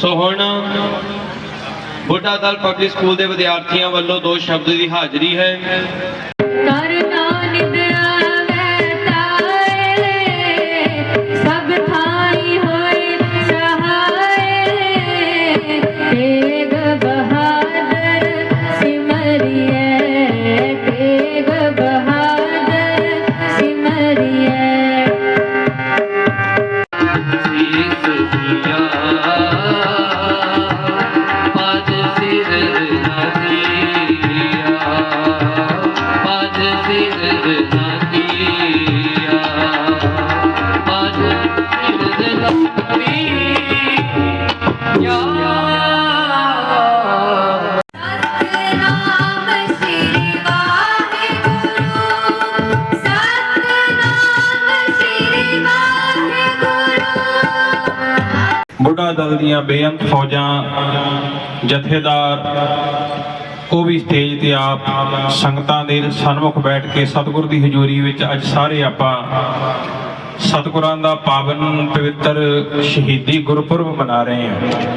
ਸੋ ਹੁਣ ਬੁੱਢਾ Dal public school ਦੇ ਵਿਦਿਆਰਥੀਆਂ ਵੱਲੋਂ ਦੋ ਸ਼ਬਦ ਦੀ ਹਾਜ਼ਰੀ ਹੈ। ਦਲ ਦੀਆਂ ਬੇਅੰਤ ਫੌਜਾਂ, ਜਥੇਦਾਰ, ਉਹ ਵੀ ਸਟੇਜ ਤੇ ਆਪ ਸੰਗਤਾਂ ਦੇ ਸਨਮੁਖ ਬੈਠ ਕੇ ਸਤਿਗੁਰ ਦੀ ਹਜ਼ੂਰੀ ਵਿੱਚ ਅੱਜ ਸਾਰੇ ਆਪਾਂ ਸਤਿਗੁਰਾਂ ਦਾ ਪਾਵਨ ਪਵਿੱਤਰ ਸ਼ਹੀਦੀ ਗੁਰਪੁਰਬ ਮਨਾ ਰਹੇ ਹਾਂ।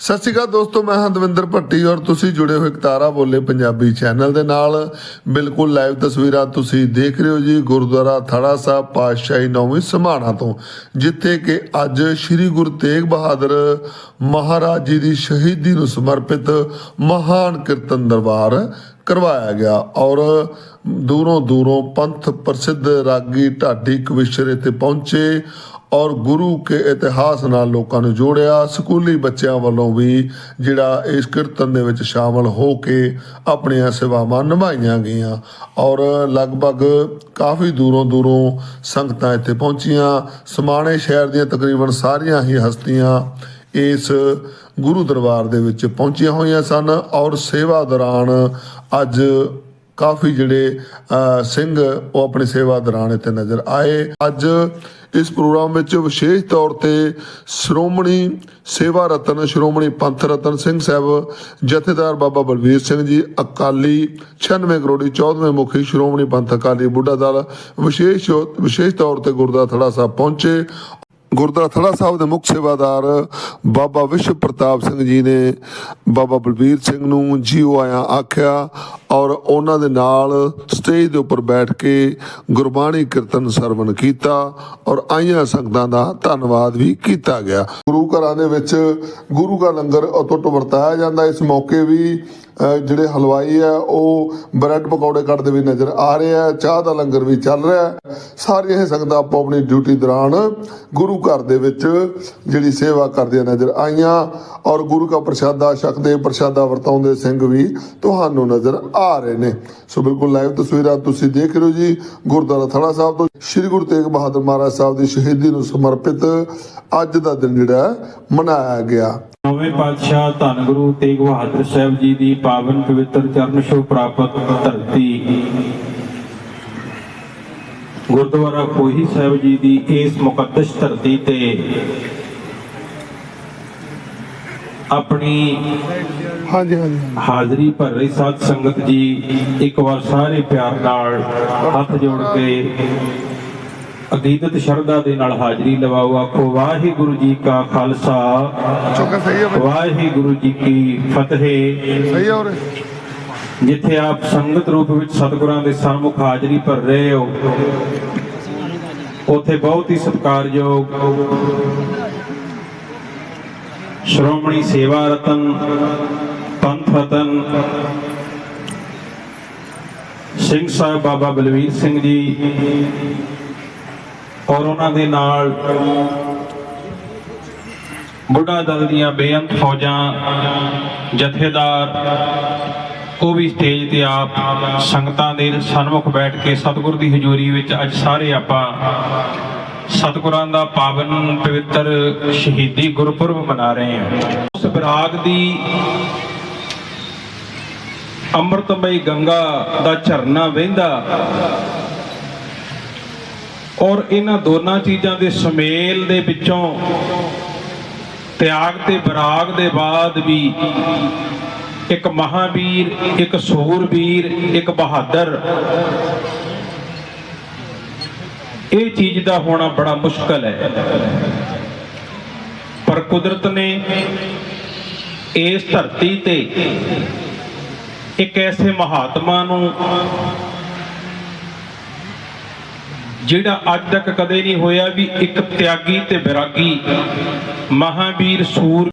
ਸਤਿ ਸ਼੍ਰੀ ਅਕਾਲ ਦੋਸਤੋ, ਮੈਂ ਹਾਂ ਦਵਿੰਦਰ ਭੱਟੀ ਔਰ ਤੁਸੀਂ ਜੁੜੇ ਹੋਏ ਤਾਰਾ ਬੋਲੇ ਪੰਜਾਬੀ ਚੈਨਲ ਦੇ ਨਾਲ। ਬਿਲਕੁਲ ਲਾਈਵ ਤਸਵੀਰਾਂ ਤੁਸੀਂ ਦੇਖ ਰਹੇ ਹੋ ਜੀ, ਗੁਰਦੁਆਰਾ ਥੜਾ ਸਾਹਿਬ ਪਾਤਸ਼ਾਹੀ ਨੌਵੀਂ ਸਮਾਣਾ ਤੋਂ, ਜਿੱਥੇ ਕਿ ਅੱਜ ਸ੍ਰੀ ਗੁਰੂ ਤੇਗ ਬਹਾਦਰ ਮਹਾਰਾਜ ਜੀ ਦੀ ਸ਼ਹੀਦੀ ਨੂੰ ਸਮਰਪਿਤ ਮਹਾਨ ਕੀਰਤਨ ਦਰਬਾਰ ਕਰਵਾਇਆ ਗਿਆ ਔਰ ਦੂਰੋਂ ਦੂਰੋਂ ਪੰਥ ਪ੍ਰਸਿੱਧ ਰਾਗੀ ਢਾਡੀ ਕਵਿਸ਼ਰ ਤੇ ਪਹੁੰਚੇ ਔਰ ਗੁਰੂ ਕੇ ਇਤਿਹਾਸ ਨਾਲ ਲੋਕਾਂ ਨੂੰ ਜੋੜਿਆ, ਸਕੂਲੀ ਬੱਚਿਆਂ ਵੱਲੋਂ ਵੀ ਜਿਹੜਾ ਇਸ ਕੀਰਤਨ ਦੇ ਵਿੱਚ ਸ਼ਾਮਲ ਹੋ ਕੇ ਆਪਣੀਆਂ ਸੇਵਾਵਾਂ ਨਿਭਾਈਆਂ ਗਈਆਂ। ਔਰ ਲਗਭਗ ਕਾਫੀ ਦੂਰੋਂ ਦੂਰੋਂ ਸੰਗਤਾਂ ਇੱਥੇ ਪਹੁੰਚੀਆਂ। ਸਮਾਣੇ ਸ਼ਹਿਰ ਦੀਆਂ ਤਕਰੀਬਨ ਸਾਰੀਆਂ ਹੀ ਹਸਤੀਆਂ ਇਸ ਗੁਰੂ ਦਰਬਾਰ ਦੇ ਵਿੱਚ ਪਹੁੰਚੀਆਂ ਹੋਈਆਂ ਸਨ। ਔਰ ਸੇਵਾ ਦੌਰਾਨ ਅੱਜ ਕਾਫੀ ਜਿਹੜੇ ਸਿੰਘ ਉਹ ਆਪਣੀ ਸੇਵਾ ਦੌਰਾਨ ਇੱਥੇ ਨਜ਼ਰ ਆਏ। ਅੱਜ ਇਸ ਪ੍ਰੋਗਰਾਮ ਵਿੱਚ ਵਿਸ਼ੇਸ਼ ਤੌਰ ਤੇ ਸ਼੍ਰੋਮਣੀ ਸੇਵਾ ਰਤਨ, ਸ਼੍ਰੋਮਣੀ ਪੰਥ ਰਤਨ ਸਿੰਘ ਸਾਹਿਬ, ਜਥੇਦਾਰ ਬਾਬਾ ਬਲਵੀਰ ਸਿੰਘ ਜੀ, ਅਕਾਲੀ 96 ਕਰੋੜੀ 14ਵੇਂ ਮੁਖੀ, ਸ਼੍ਰੋਮਣੀ ਪੰਥ ਅਕਾਲੀ ਬੁੱਢਾ ਦਲ, ਵਿਸ਼ੇਸ਼ ਵਿਸ਼ੇਸ਼ ਤੌਰ ਤੇ ਗੁਰਦੁਆਰਾ ਥੜਾ ਸਾਹਿਬ ਪਹੁੰਚੇ। ਗੁਰਦੁਆਰਾ ਥੜਾ ਸਾਹਿਬ ਦੇ ਮੁੱਖ ਸੇਵਾਦਾਰ ਬਾਬਾ ਵਿਸ਼ਵ ਪ੍ਰਤਾਪ ਸਿੰਘ ਜੀ ਨੇ ਬਾਬਾ ਬਲਬੀਰ ਸਿੰਘ ਨੂੰ ਜੀਓ ਆਇਆ ਆਖਿਆ ਔਰ ਉਹਨਾਂ ਦੇ ਨਾਲ ਸਟੇਜ ਦੇ ਉੱਪਰ ਬੈਠ ਕੇ ਗੁਰਬਾਣੀ ਕੀਰਤਨ ਸਰਵਣ ਕੀਤਾ ਔਰ ਆਈਆਂ ਸੰਗਤਾਂ ਦਾ ਧੰਨਵਾਦ ਵੀ ਕੀਤਾ ਗਿਆ। ਗੁਰੂ ਘਰਾਂ ਦੇ ਵਿੱਚ ਗੁਰੂ ਦਾ ਲੰਗਰ ਅਤੁੱਟ ਵਰਤਾਇਆ ਜਾਂਦਾ। ਇਸ ਮੌਕੇ ਵੀ ਜਿਹੜੇ ਹਲਵਾਈ ਆ ਉਹ ਬ੍ਰੈਡ ਪਕੌੜੇ ਕੱਢਦੇ ਵੀ ਨਜ਼ਰ ਆ ਰਹੇ ਆ ਚਾਹ ਦਾ ਲੰਗਰ ਵੀ ਚੱਲ ਰਿਹਾ ਸਾਰੀਆਂ ਇਹ ਸੰਗਤਾਂ ਆਪੋ ਆਪਣੀ ਡਿਊਟੀ ਦੌਰਾਨ ਗੁਰੂ ਘਰ ਦੇ ਵਿੱਚ ਜਿਹੜੀ ਸੇਵਾ ਕਰਦੀਆਂ ਨਜ਼ਰ ਆਈਆਂ ਔਰ ਗੁਰੂ ਦਾ ਪ੍ਰਸ਼ਾਦਾ ਛਕਦੇ, ਪ੍ਰਸ਼ਾਦਾ ਵਰਤਾਉਂਦੇ ਸਿੰਘ ਵੀ ਤੁਹਾਨੂੰ ਨਜ਼ਰ ਆ ਰਹੇ ਨੇ। ਸੋ ਬਿਲਕੁਲ ਲਾਈਵ ਤਸਵੀਰਾਂ ਤੁਸੀਂ ਦੇਖ ਰਹੇ ਹੋ ਜੀ, ਗੁਰਦੁਆਰਾ ਥੜਾ ਸਾਹਿਬ ਤੋਂ ਸ੍ਰੀ ਗੁਰੂ ਤੇਗ ਬਹਾਦਰ ਮਹਾਰਾਜ ਸਾਹਿਬ ਦੀ ਸ਼ਹੀਦੀ ਨੂੰ ਸਮਰਪਿਤ ਅੱਜ ਦਾ ਦਿਨ ਜਿਹੜਾ ਮਨਾਇਆ ਗਿਆ। ਨੌਵੇਂ ਪਾਤਸ਼ਾਹ ਧੰਨ ਗੁਰੂ ਤੇਗ ਬਹਾਦਰ ਸਾਹਿਬ ਜੀ ਦੀ ਪਾਵਨ ਪਵਿੱਤਰ ਚਰਨ ਛੋਹ ਪ੍ਰਾਪਤ ਧਰਤੀ। ਗੁਰਦੁਆਰਾ ਕੋਹੀ ਸਾਹਿਬ ਜੀ ਦੀ ਇਸ ਮੁਕੱਦਸ ਧਰਤੀ ਤੇ ਆਪਣੀ ਹਾਂਜੀ ਹਾਂਜੀ। ਹਾਜ਼ਰੀ ਭਰ ਰਹੀ ਸਾਧ ਸੰਗਤ ਜੀ ਇੱਕ ਵਾਰ ਸਾਰੇ ਪਿਆਰ ਨਾਲ ਹੱਥ ਜੋੜ ਕੇ ਅਕੀਦਤ ਸ਼ਰਧਾ ਦੇ ਨਾਲ ਹਾਜ਼ਰੀ ਲਵਾਓ। ਆਖੋ ਵਾਹਿਗੁਰੂ ਜੀ ਕਾ ਖਾਲਸਾ। ਵਾਹਿਗੁਰੂ ਜੀ ਕੀ ਫਤਿਹ। ਸਹੀ ਹੈ ਉਰੇ। ਜਿੱਥੇ ਆਪ ਸੰਗਤ ਰੂਪ ਵਿੱਚ ਸਤਿਗੁਰਾਂ ਦੇ ਸਨਮੁਖ ਹਾਜ਼ਰੀ ਭਰ ਰਹੇ ਹੋ ਉਥੇ ਬਹੁਤ ਹੀ ਸਤਿਕਾਰਯੋਗ ਸ਼੍ਰੋਮਣੀ ਸੇਵਾ ਰਤਨ ਪੰਥ ਰਤਨ ਸਿੰਘ ਸਾਹਿਬ ਬਾਬਾ ਬਲਵੀਰ ਸਿੰਘ ਜੀ ਔਰ ਉਹਨਾਂ ਦੇ ਨਾਲ ਬੁੱਢਾ ਦਲ ਦੀਆਂ ਬੇਅੰਤ ਫੌਜਾਂ, ਜਥੇਦਾਰ, ਉਹ ਵੀ ਸਟੇਜ ਤੇ ਆਪ ਸੰਗਤਾਂ ਦੇ ਸਨਮੁਖ ਬੈਠ ਕੇ ਸਤਿਗੁਰ ਦੀ ਹਜ਼ੂਰੀ ਵਿੱਚ ਅੱਜ ਸਾਰੇ ਆਪਾਂ ਸਤਿਗੁਰਾਂ ਦਾ ਪਾਵਨ ਪਵਿੱਤਰ ਸ਼ਹੀਦੀ ਗੁਰਪੁਰਬ ਮਨਾ ਰਹੇ ਹਾਂ। ਉਸ ਬਰਾਗ ਦੀ ਅੰਮ੍ਰਿਤਮਈ ਗੰਗਾ ਦਾ ਝਰਨਾ ਵਹਿੰਦਾ ਔਰ ਇਹਨਾਂ ਦੋਨਾਂ ਚੀਜ਼ਾਂ ਦੇ ਸੁਮੇਲ ਦੇ ਵਿੱਚੋਂ ਤਿਆਗ ਤੇ ਬਰਾਗ ਦੇ ਬਾਅਦ ਵੀ ਇੱਕ ਮਹਾਵੀਰ, ਇੱਕ ਸੂਰਬੀਰ, ਇੱਕ ਬਹਾਦਰ। ਇਹ ਚੀਜ਼ ਦਾ ਹੋਣਾ ਬੜਾ ਮੁਸ਼ਕਲ ਹੈ। ਪਰ ਕੁਦਰਤ ਨੇ ਇਸ ਧਰਤੀ ਤੇ ਇੱਕ ਐਸੇ ਮਹਾਤਮਾ ਨੂੰ ਜਿਹੜਾ ਅੱਜ ਤੱਕ ਕਦੇ ਨਹੀਂ ਹੋਇਆ ਵੀ ਇੱਕ ਤਿਆਗੀ ਤੇ ਵਿਰਾਗੀ ਮਹਾਵੀਰ ਸੂਰ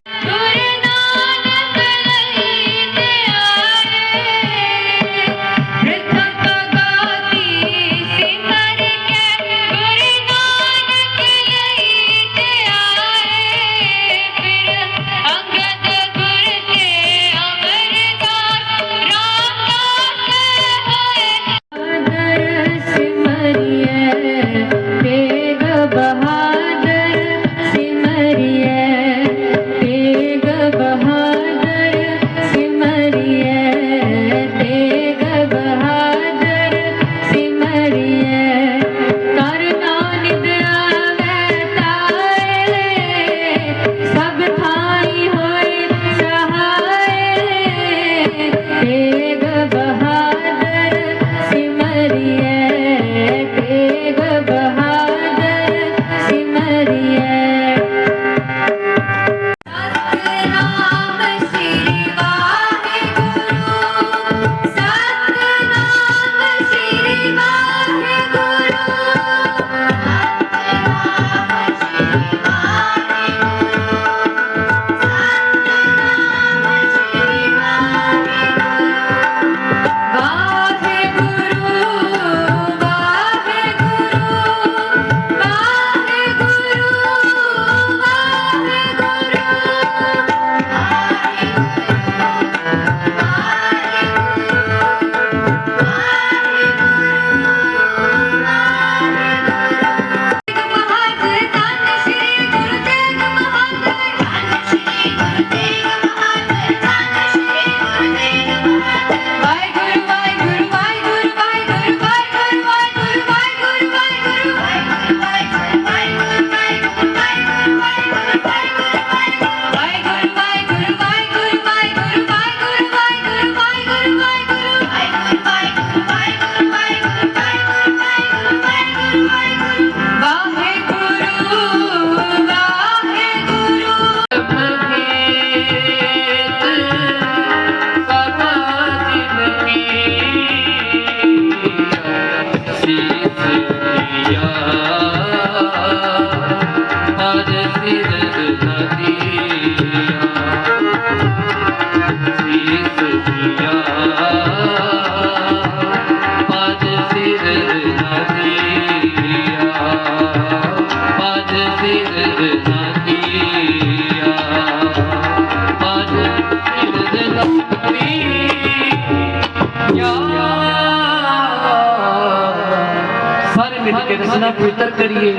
करिए।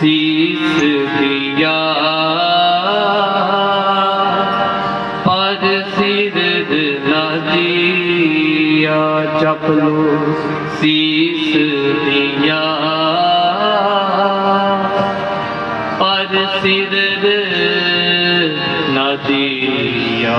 शीस दिया। पर सिर नदिया चपलो शीस दिया। पर सिर नदिया